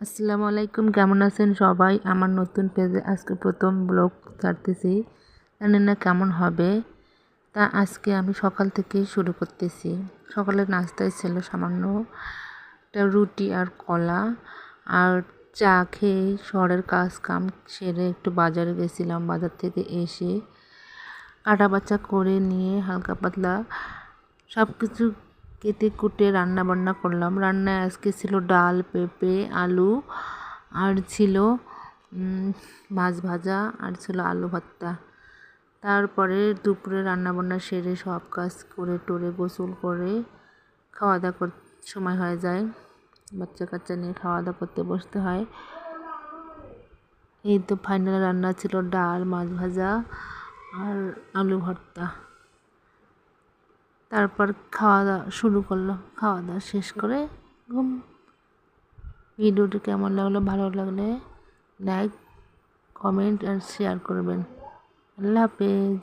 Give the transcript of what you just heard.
আসসালামু আলাইকুম, কেমন আছেন সবাই? আমার নতুন পেজে আজকে প্রথম ব্লগ ছাড়তেছি। জানি না কেমন হবে। তা আজকে আমি সকাল থেকে শুরু করতেছি। সকালে নাস্তায় ছিল সামান্য একটা রুটি আর কলা। আর চা খেয়ে শহরের কাজ কাম সেরে একটু বাজারে গেছিলাম, বাজার থেকে এসে। কাটা বাচ্চা করে নিয়ে হালকা পাতলা সব কিছু কেটে কুটে রান্না বান্না করলাম। রান্নায় আজকে ছিল ডাল, পেঁপে, আলু, আর ছিল মাছ ভাজা, আর ছিল আলু ভর্তা। তারপরে দুপুরে রান্না বান্না সেরে সব কাজ করে টোরে গোসল করে খাওয়া দাওয়া কর সময় হয়ে যায়। বাচ্চা কাচ্চা নিয়ে খাওয়া দাওয়া করতে বসতে হয়। এই তো ফাইনাল রান্না ছিল ডাল, মাছ ভাজা, আর আলু ভর্তা। তারপর খাওয়া দাওয়া শুরু করলাম খাওয়া দাওয়া শেষ করে ঘুম। ভিডিওটি কেমন লাগল? ভালো লাগলে লাইক কমেন্ট আর শেয়ার করবেন। আল্লাহ হাফেজ।